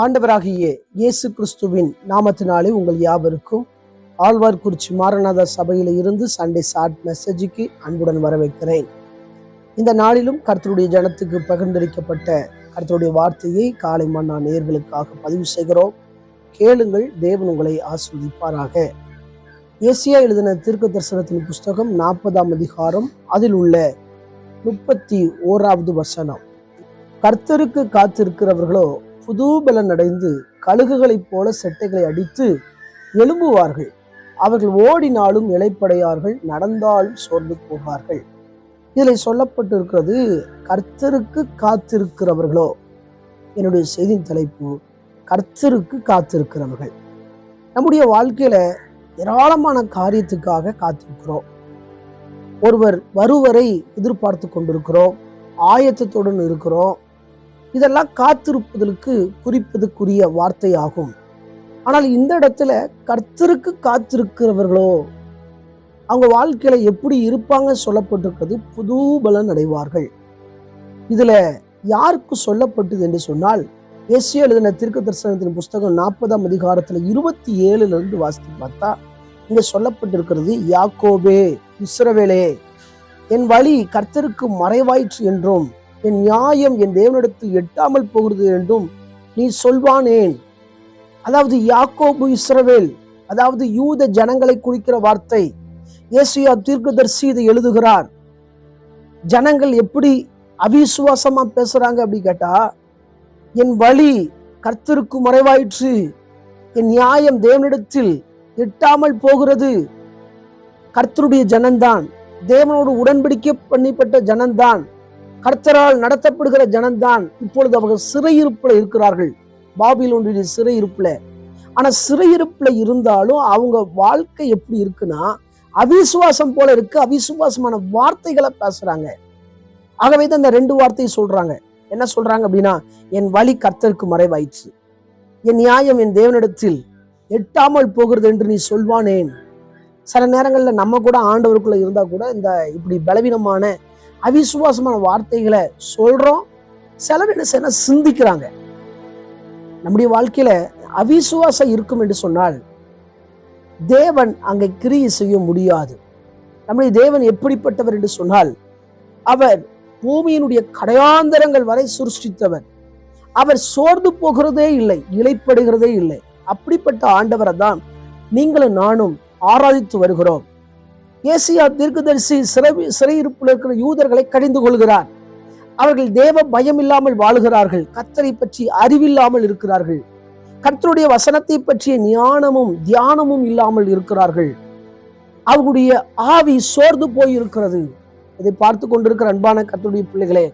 ஆண்டவராகிய இயேசு கிறிஸ்துவின் நாமத்தினாலே உங்கள் யாவருக்கும் ஆழ்வார்குறிச்சி மாரநாத சபையில் இருந்து சண்டே சாட் மெசேஜுக்கு அன்புடன் வரவேற்கிறேன். இந்த நாளிலும் கர்த்தருடைய ஜனத்துக்கு பகிர்ந்தளிக்கப்பட்ட கர்த்தருடைய வார்த்தையை காலை மன்னா நேர்களுக்காக பதிவு செய்கிறோம். கேளுங்கள் தேவன் உங்களை ஆஸ்வதிப்பாராக ஏசியா எழுதின தீர்க்க தரிசனத்தின் புஸ்தகம் நாற்பதாம் அதிகாரம் அதில் உள்ள முப்பத்தி ஓராவது வசனம். கர்த்தருக்கு காத்திருக்கிறவர்களோ புதுபலன் அடைந்து கழுகுகளைப் போல செட்டைகளை அடித்து எழும்புவார்கள். அவர்கள் ஓடினாலும் இலைப்படையார்கள் நடந்தாலும் சோர்ந்து போவார்கள். இதில் சொல்லப்பட்டிருக்கிறது கர்த்தருக்கு காத்திருக்கிறவர்களோ? என்னுடைய செய்தியின் தலைப்பு கர்த்தருக்கு காத்திருக்கிறவர்கள். நம்முடைய வாழ்க்கையில் ஏராளமான காரியத்துக்காக காத்திருக்கிறோம். ஒருவர் வருவரை எதிர்பார்த்து கொண்டிருக்கிறோம் ஆயத்தத்துடன் இருக்கிறோம் இதெல்லாம் காத்திருப்பதற்கு குறிப்பதற்குரிய வார்த்தையாகும். ஆனால் இந்த இடத்துல கர்த்தருக்கு காத்திருக்கிறவர்களோ அவங்க வாழ்க்கையில எப்படி இருப்பாங்க சொல்லப்பட்டிருக்கிறது புது பலன் அடைவார்கள். இதுல யாருக்கு சொல்லப்பட்டது என்று சொன்னால் எஸ்ஏ எழுதின தீர்க்க தரிசனத்தின் புஸ்தகம் நாற்பதாம் அதிகாரத்துல இருபத்தி ஏழுல இருந்து வாசித்து பார்த்தா இங்க சொல்லப்பட்டிருக்கிறது யாக்கோபே இஸ்ரவேலே என் வழி கர்த்தருக்கு மறைவாயிற்று என்றும் என் நியாயம் என் தேவனிடத்தில் எட்டாமல் போகிறது என்றும் நீ சொல்வானேன். அதாவது யாக்கோபு இஸ்ரவேல் அதாவது யூத ஜனங்களை குறிக்கிற வார்த்தை இயேசுயா தீர்க்கதர்சி இதை எழுதுகிறார். ஜனங்கள் எப்படி அவிசுவாசமா பேசுறாங்க அப்படி கேட்டா என் வழி கர்த்தருக்கு மறைவாயிற்று என் நியாயம் தேவனிடத்தில் எட்டாமல் போகிறது. கர்த்தருடைய ஜனந்தான் தேவனோடு உடன்படிக்கை பண்ணிப்பட்ட ஜனந்தான் கர்த்தரால் நடத்தப்படுகிற ஜனந்தான் இப்பொழுது அவர்கள் சிறையிருப்புல இருக்கிறார்கள். பாபிலோனுடைய சிறையிருப்புல. ஆனா சிறையிருப்புல இருந்தாலும் அவங்க வாழ்க்கை எப்படி இருக்குன்னா அவிசுவாசம் போல இருக்கு. அவிசுவாசமான வார்த்தைகளை பேசுறாங்க. ஆகவே தான் இந்த ரெண்டு வார்த்தையை சொல்றாங்க. என்ன சொல்றாங்க அப்படின்னா என் வழி கர்த்தருக்கு மறைவாயிற்று. என் நியாயம் என் தேவனிடத்தில் எட்டாமல் போகிறது என்று நீ சொல்வானேன். சில நேரங்களில் நம்ம கூட ஆண்டவருக்குள்ள இருந்தா கூட இந்த இப்படி பலவீனமான அவிசுவாசமான வார்த்தைகளை சொல்றோம். சிலர் என்ன செய்ய சிந்திக்கிறாங்க. நம்முடைய வாழ்க்கையில அவிசுவாசம் இருக்கும் என்று சொன்னால் தேவன் அங்கே கிரியை செய்ய முடியாது. நம்முடைய தேவன் எப்படிப்பட்டவர் என்று சொன்னால் அவர் பூமியினுடைய கடையாந்தரங்கள் வரை சுருஷ்டித்தவர். அவர் சோர்ந்து போகிறதே இல்லை இலைப்படுகிறதே இல்லை. அப்படிப்பட்ட ஆண்டவரை தான் நீங்களும் நானும் ஆராதித்து வருகிறோம். ஏசியா தீர்க்கதரிசி சிறை சிறையிருப்பில் இருக்கிற யூதர்களை கடிந்து கொள்கிறார். அவர்கள் தேவ பயம் இல்லாமல் வாழுகிறார்கள். கத்தரை பற்றி அறிவில்லாமல் இருக்கிறார்கள். கர்த்தருடைய வசனத்தை பற்றிய ஞானமும் தியானமும் இல்லாமல் இருக்கிறார்கள். அவர்களுடைய ஆவி சோர்ந்து போய் இருக்கிறது இதை பார்த்து கொண்டிருக்கிற அன்பான கத்தருடைய பிள்ளைகளே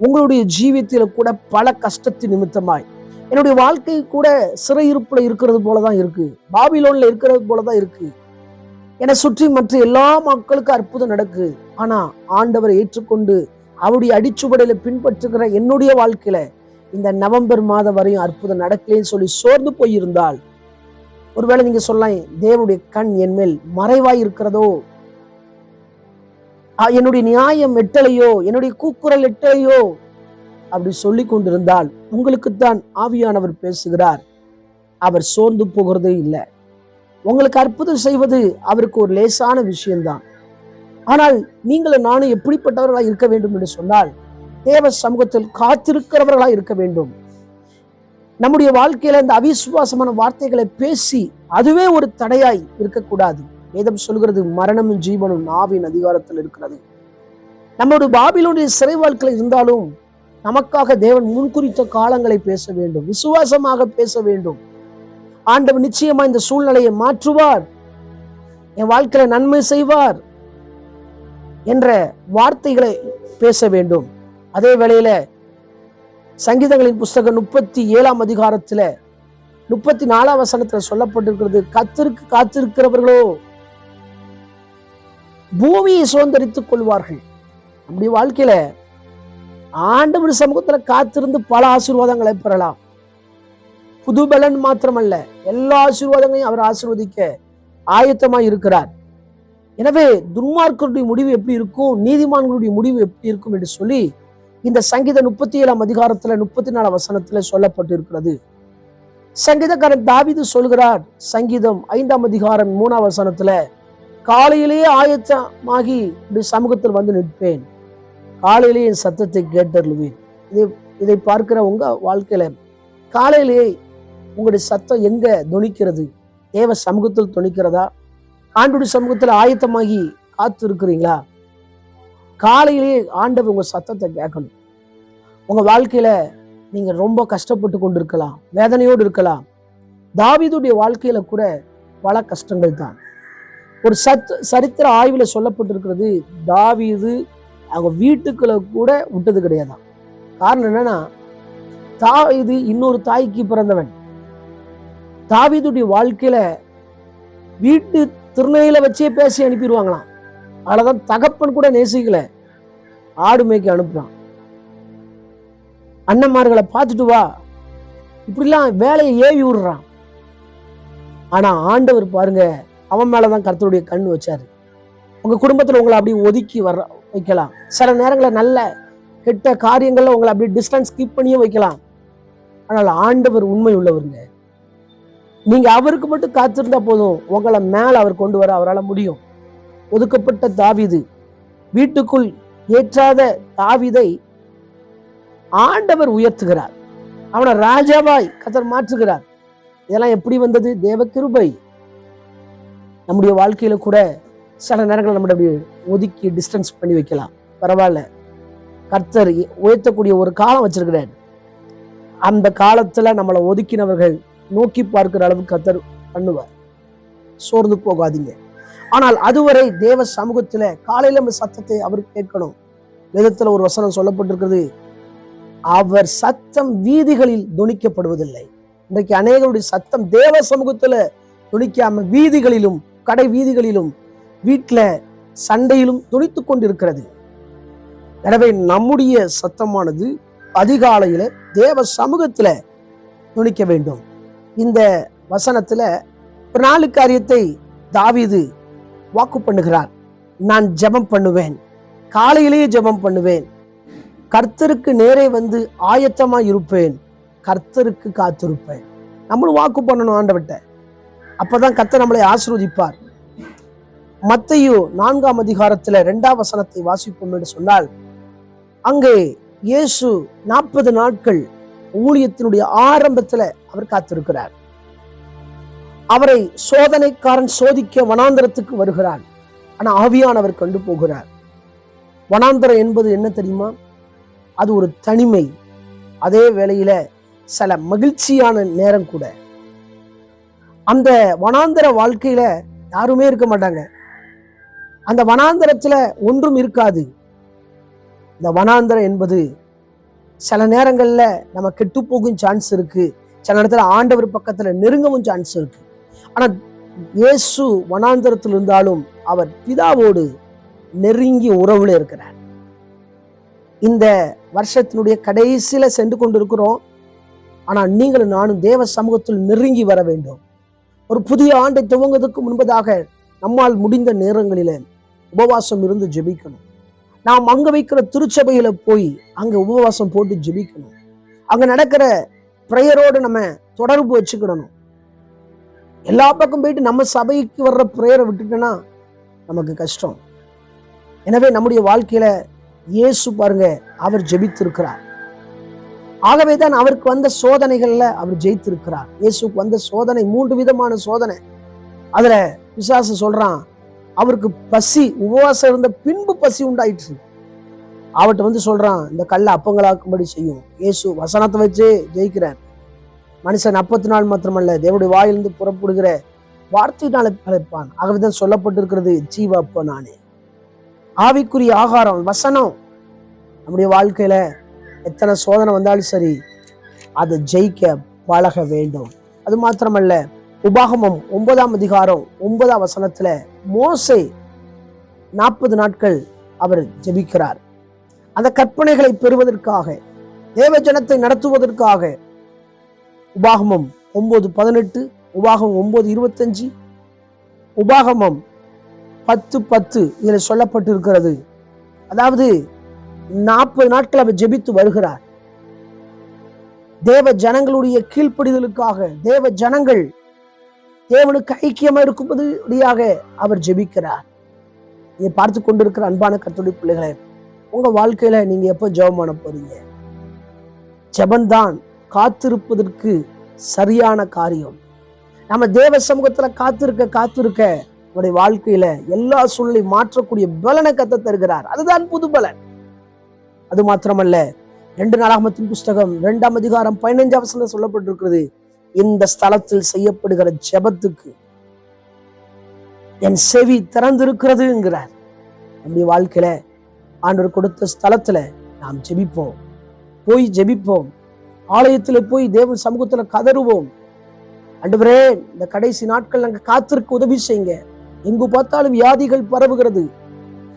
உங்களுடைய ஜீவியத்தில கூட பல கஷ்டத்தின் நிமித்தமாய். என்னுடைய வாழ்க்கை கூட சிறையிருப்புல இருக்கிறது போலதான் இருக்கு. பாபிலோன்ல இருக்கிறது போலதான் இருக்கு. என்னை சுற்றி மற்ற எல்லா மக்களுக்கும் அற்புதம் நடக்கு ஆனா ஆண்டவரை ஏற்றுக்கொண்டு அவருடைய அடிச்சுவடையில பின்பற்றுகிற என்னுடைய வாழ்க்கையில இந்த நவம்பர் மாதம் வரையும் அற்புதம் நடக்கலேன்னு சொல்லி சோர்ந்து போயிருந்தால் ஒருவேளை நீங்க சொல்லலாம் தேவனுடைய கண் என் மேல் மறைவாய் இருக்கிறதோ? என்னுடைய நியாயம் எட்டலையோ? என்னுடைய கூக்குரல் எட்டலையோ? அப்படி சொல்லி கொண்டிருந்தால் உங்களுக்குத்தான் ஆவியானவர் பேசுகிறார். அவர் சோர்ந்து போகிறதே இல்லை. உங்களுக்கு அற்புதம் செய்வது அவருக்கு ஒரு லேசான விஷயம்தான். ஆனால் நீங்களும் நானும் எப்படிப்பட்டவர்களாக இருக்க வேண்டும் என்று சொன்னால் தேவ சமூகத்தில் காத்திருக்கிறவர்களாக இருக்க வேண்டும். நம்முடைய வாழ்க்கையில இந்த அவிசுவாசமான வார்த்தைகளை பேசி அதுவே ஒரு தடையாய் இருக்கக்கூடாது. வேதம் சொல்கிறது மரணமும் ஜீவனும் நாவின் அதிகாரத்தில் இருக்கிறது. நம்முடைய பாபிலோடைய சிறை வாழ்க்கையில் இருந்தாலும் நமக்காக தேவன் முன்குறித்த காலங்களை பேச வேண்டும் விசுவாசமாக பேச வேண்டும். ஆண்டவர் நிச்சயமா இந்த சூழ்நிலையை மாற்றுவார். என் வாழ்க்கையில நன்மை செய்வார் என்ற வார்த்தைகளை பேச வேண்டும். அதே வேளையில சங்கீதங்களின் புஸ்தகம் முப்பத்தி ஏழாம் அதிகாரத்துல முப்பத்தி நாலாம் வசனத்துல சொல்லப்பட்டிருக்கிறது கத்திற்கு காத்திருக்கிறவர்களோ பூமியை சுதந்திரித்துக் கொள்வார்கள். நம்முடைய வாழ்க்கையில ஆண்டவர் சமூகத்துல காத்திருந்து பல ஆசீர்வாதங்களை பெறலாம். புதுபலன் மாத்திரமல்ல எல்லா ஆசீர்வாதங்களையும் அவர் ஆசீர்வதிக்க ஆயத்தமாய் இருக்கிறார். எனவே துன்மார்க்கருடைய முடிவு எப்படி இருக்கும் நீதிமான்களுடைய முடிவு எப்படி இருக்கும் என்று சொல்லி இந்த சங்கீத முப்பத்தி ஏழாம் அதிகாரத்துல முப்பத்தி நாலாம் வசனத்துல சொல்லப்பட்டிருக்கிறது. சங்கீதக்காரன் தாவிது சொல்கிறார் சங்கீதம் ஐந்தாம் அதிகாரம் மூணாம் வசனத்துல காலையிலேயே ஆயத்தமாகி இப்படி சமூகத்தில் வந்து நிற்பேன். காலையிலேயே என் சத்தத்தை கேட்டருளுவேன். இதை இதை பார்க்கிற உங்க வாழ்க்கையில காலையிலேயே உங்களுடைய சத்தம் எங்க துணிக்கிறது? தேவ சமூகத்தில் துணிக்கிறதா? ஆண்டுடைய சமூகத்தில் ஆயத்தமாகி காத்து இருக்கிறீங்களா காலையிலேயே ஆண்டவர் உங்க சத்தத்தை கேட்கணும். உங்க வாழ்க்கையில நீங்க ரொம்ப கஷ்டப்பட்டு கொண்டு இருக்கலாம் வேதனையோடு இருக்கலாம். தாவிதுடைய வாழ்க்கையில கூட பல கஷ்டங்கள் தான். ஒரு சத் சரித்திர ஆய்வுல சொல்லப்பட்டிருக்கிறது தாவீது அவங்க வீட்டுக்குள்ள கூட விட்டது கிடையாதான் காரணம் என்னன்னா தாவிது இன்னொரு தாய்க்கு பிறந்தவன். தாவிதுடைய வாழ்க்கையில வீட்டு திருநையில வச்சே பேசி அனுப்பிடுவாங்களாம். அவ்வளவுதான் தகப்பன் கூட நேசிக்கல. ஆடு மேய்க்க அனுப்புறான். அண்ணன்மார்களை பார்த்துட்டு வா. இப்படிலாம் வேலையை ஏவி விடுறான். ஆனா ஆண்டவர் பாருங்க அவன் மேலதான் கர்த்தருடைய கண் வச்சாரு. உங்க குடும்பத்துல உங்களை அப்படி ஒதுக்கி வர வைக்கலாம். சில நேரங்களில் நல்ல கெட்ட காரியங்கள்ல உங்களை அப்படி டிஸ்டன்ஸ் கீப் பண்ணியும் வைக்கலாம். ஆனால் ஆண்டவர் உண்மை உள்ளவருங்க. நீங்க அவருக்கு மட்டும் காத்திருந்தா போதும். உங்களை மேல அவர் கொண்டு வர அவரால் முடியும். ஒதுக்கப்பட்ட தாவிது வீட்டுக்குள் ஏற்றாத தாவீதை ஆண்டவர் உயர்த்துகிறார். அவனை ராஜாவாய் கத்தர் மாற்றுகிறார். இதெல்லாம் எப்படி வந்தது? தேவ கிருபை நம்முடைய வாழ்க்கையில கூட சில நேரங்கள் நம்ம அப்படி ஒதுக்கி டிஸ்டன்ஸ் பண்ணி வைக்கலாம். பரவாயில்ல. கர்த்தர் உயர்த்தக்கூடிய ஒரு காலம் வச்சிருக்கிறார். அந்த காலத்துல நம்மளை ஒதுக்கினவர்கள் நோக்கி பார்க்கிற அளவுக்கு கத்தர் பண்ணுவார். சோர்ந்து போகாதீங்க. ஆனால் அதுவரை தேவ சமூகத்துல காலையில் நம்ம சத்தத்தை அவர் கேட்கணும். வேதத்துல ஒரு வசனம் சொல்லப்பட்டிருக்கிறது. அவர் சத்தம் வீதிகளில் துணிக்கப்படுவதில்லை. இன்றைக்கு அநேகருடைய சத்தம் தேவ சமூகத்துல துணிக்காம வீதிகளிலும் கடை வீதிகளிலும் வீட்டுல சண்டையிலும் துணித்துக் கொண்டிருக்கிறது. எனவே நம்முடைய சத்தமானது அதிகாலையில தேவ சமூகத்துல துணிக்க வேண்டும். இந்த வசனத்துல ஒரு நாலு காரியத்தை தாவிது வாக்கு பண்ணுகிறார். நான் ஜெபம் பண்ணுவேன். காலையிலேயே ஜெபம் பண்ணுவேன். கர்த்தருக்கு நேரே வந்து ஆயத்தமா இருப்பேன். கர்த்தருக்கு காத்திருப்பேன். நம்மளும் வாக்கு பண்ணணும் ஆண்டவட்ட அப்பதான் கர்த்தர் நம்மளை ஆசிர்வதிப்பார். மத்தையோ நான்காம் அதிகாரத்துல ரெண்டாம் வசனத்தை வாசிப்போம் என்று சொன்னால் அங்கே இயேசு நாற்பது நாட்கள் ஊழியத்தினுடைய ஆரம்பத்துல அவர் காத்திருக்கிறார். அவரை சோதனைக்காரன் சோதிக்க வனாந்தரத்துக்கு வருகிறான். ஆனா ஆவியானவர் கண்டு போகிறார். வனாந்தரம் என்பது என்ன தெரியுமா? அது ஒரு தனிமை. அதே வேளையில சில மகிழ்ச்சியான நேரம் கூட. அந்த வனாந்தர வாழ்க்கையில யாருமே இருக்க மாட்டாங்க. அந்த வனாந்தரத்துல ஒன்றும் இருக்காது. இந்த வனாந்தரம் என்பது சில நேரங்களில் நம்ம கெட்டு போகும் சான்ஸ் இருக்கு. சில இடத்துல ஆண்டவர் பக்கத்துல நெருங்கவும் சான்ஸ் இருக்கு. ஆனால் இயேசு வனாந்தரத்தில் இருந்தாலும் அவர் பிதாவோடு நெருங்கி உறவுல இருக்கிறார். இந்த வருஷத்தினுடைய கடைசியில சென்று கொண்டிருக்கிறோம். ஆனால் நீங்களும் நானும் தேவ சமூகத்தில் நெருங்கி வர வேண்டும். ஒரு புதிய ஆண்டை துவங்குவதற்கு முன்பதாக நம்மால் முடிந்த நேரங்களில் உபவாசம் இருந்து ஜெபிக்கணும். நாம் அங்க வைக்கிற திருச்சபையில போய் அங்க உபவாசம் போட்டு ஜெபிக்கணும். அங்க நடக்கிற ப்ரேயரோடு நம்ம தொடர்பு வச்சுக்கிடணும். எல்லா பக்கம் போயிட்டு நம்ம சபைக்கு வர்ற ப்ரேயரை விட்டுட்டோன்னா நமக்கு கஷ்டம். எனவே நம்முடைய வாழ்க்கையில இயேசு பாருங்க அவர் ஜெபித்திருக்கிறார். ஆகவே தான் அவருக்கு வந்த சோதனைகள்ல அவர் ஜெயித்திருக்கிறார். இயேசுக்கு வந்த சோதனை மூன்று விதமான சோதனை. அதுல விசாசம் சொல்றான் அவருக்கு பசி உபவாசம் இருந்த பின்பு பசி உண்டாயிற்று. அவட்ட வந்து சொல்றான் இந்த கல்லை அப்பங்களாக்கும்படி செய்யும். இயேசு வசனத்தை வச்சு ஜெயிக்கிறார். மனுஷன் அப்பத்து நாள் மாத்திரமல்ல தேவனுடைய வாயிலிருந்து புறப்படுகிற வார்த்தையினால பிழைப்பான் ஆகவேதான் சொல்லப்பட்டிருக்கிறது ஜீவ அப்ப நானே. ஆவிக்குரிய ஆகாரம் வசனம். நம்முடைய வாழ்க்கையில எத்தனை சோதனை வந்தாலும் சரி அதை ஜெயிக்க பழக வேண்டும். அது மாத்திரமல்ல உபாகமம் ஒன்பதாம் அதிகாரம் ஒன்பதாம் வசனத்துல மோசை நாற்பது நாட்கள் அவர் ஜெபிக்கிறார். அந்த கற்பனைகளை பெறுவதற்காக தேவ ஜனத்தை நடத்துவதற்காக உபாகமம் ஒன்பது பதினெட்டு உபாகமம் ஒன்பது இருபத்தஞ்சு உபாகமம் பத்து பத்து இதில் சொல்லப்பட்டிருக்கிறது. அதாவது நாற்பது நாட்கள் அவர் ஜெபித்து வருகிறார். தேவ ஜனங்களுடைய கீழ்ப்படிதலுக்காக தேவ ஜனங்கள் தேவனுக்கு ஐக்கியமா இருக்கும்படியாக அவர் ஜெபிக்கிறார். இதை பார்த்து கொண்டிருக்கிற அன்பான கத்துடைய பிள்ளைகளே உங்க வாழ்க்கையில நீங்க எப்போ ஜெபம் பண்ண போறீங்க? ஜபந்தான் காத்திருப்பதற்கு சரியான காரியம். நம்ம தேவ சமூகத்துல காத்திருக்க காத்திருக்க உங்களுடைய வாழ்க்கையில எல்லா சூழலையும் மாற்றக்கூடிய பலனை கத்த தருகிறார். அதுதான் புது பலன். அது மாத்திரமல்ல ரெண்டு நாளாகமத்தின் புஸ்தகம் இரண்டாம் அதிகாரம் பதினைஞ்சாம் அவசரம் சொல்லப்பட்டிருக்கிறது. இந்த ஸ்தலத்தில் செய்யப்படுகிற ஜெபத்துக்கு என் செவி திறந்திருக்கிறதுங்கிறார். நம்முடைய வாழ்க்கையில ஆண்டவர் கொடுத்த ஸ்தலத்துல நாம் ஜெபிப்போம். போய் ஜெபிப்போம். ஆலயத்துல போய் தேவன் சமூகத்துல கதறுவோம். அன்றுவரே இந்த கடைசி நாட்கள் அங்க காத்திருக்க உதவி செய்யுங்க. எங்கு பார்த்தாலும் வியாதிகள் பரவுகிறது.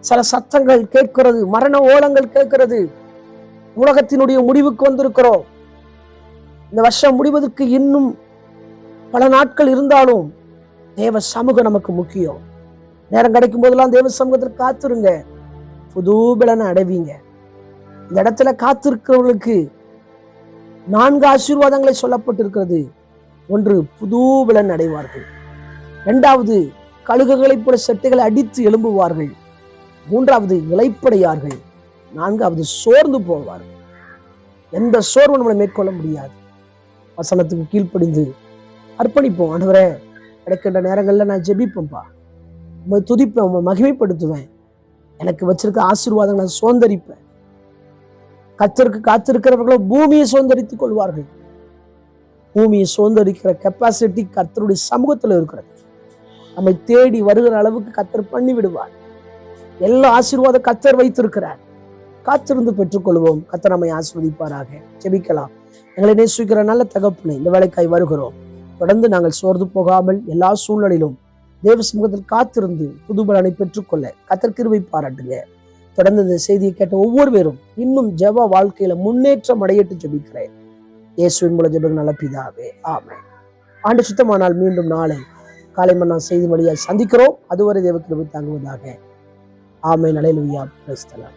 சில சத்தங்கள் கேட்கிறது மரண ஓலங்கள் கேட்கிறது. உலகத்தினுடைய முடிவுக்கு வந்திருக்கிறோம். இந்த வருஷம் முடிவதற்கு இன்னும் பல நாட்கள் இருந்தாலும் தேவ சமூகம் நமக்கு முக்கியம். நேரம் கிடைக்கும் போதெல்லாம் தேவ சமூகத்தில் காத்துருங்க. புது பலனை அடைவீங்க. இந்த இடத்துல காத்திருக்கிறவர்களுக்கு நான்கு ஆசீர்வாதங்களை சொல்லப்பட்டிருக்கிறது. ஒன்று புது பலன் அடைவார்கள். இரண்டாவது கழுகுகளைப் போல செட்டைகளை அடித்து எழும்புவார்கள். மூன்றாவது இழைப்படையார்கள் நான்காவது சோர்ந்து போவார்கள். எந்த சோர்வு நம்மளை மேற்கொள்ள முடியாது. வசனத்துக்கு கீழ்ப்படிந்து அர்ப்பணிப்போம் ஆண்டவரே கிடைக்கின்ற நேரங்களில் நான் ஜெபிப்பேன்ப்பா உண்மை துதிப்பேன் உண்மை மகிமைப்படுத்துவேன். எனக்கு வச்சிருக்க ஆசீர்வாதங்களை நான் சுதந்திரிப்பேன். கத்தருக்கு காத்திருக்கிறவர்களோ பூமியை சுதந்திரித்துக் கொள்வார்கள். பூமியை சுதந்திரிக்கிற கெப்பாசிட்டி கத்தருடைய சமூகத்தில் இருக்கிறது. நம்மை தேடி வருகிற அளவுக்கு கத்தர் பண்ணி விடுவார் எல்லா ஆசீர்வாத கத்தர் வைத்திருக்கிறார். காத்திருந்து பெற்றுக்கொள்வோம். கத்தனமை ஆஸ்வதிப்பாராக ஜெபிக்கலாம். எங்களை நேசிக்கிற நல்ல தகப்பனை இந்த வேலைக்காய் வருகிறோம். தொடர்ந்து நாங்கள் சோர்ந்து போகாமல் எல்லா சூழ்நிலையிலும் தேவ சமூகத்தில் காத்திருந்து புதுபலனை பெற்றுக்கொள்ள கத்தற்கிருவை பாராட்டுங்க. தொடர்ந்து இந்த செய்தியை கேட்ட ஒவ்வொரு பேரும் இன்னும் ஜெப வாழ்க்கையில முன்னேற்றம் அடையிட்டு ஜெபிக்கிறேன். இயேசுவின் மூலம் ஜெபம் நல்ல பிதாவே ஆமே ஆண்டு சுத்தமானால் மீண்டும் நாளை காலை மன்னா செய்தி வழியால் சந்திக்கிறோம். அதுவரை தேவ கிருபை தாங்குவதாக. ஆமை நலையிலுயா பிரஸ்தலாம்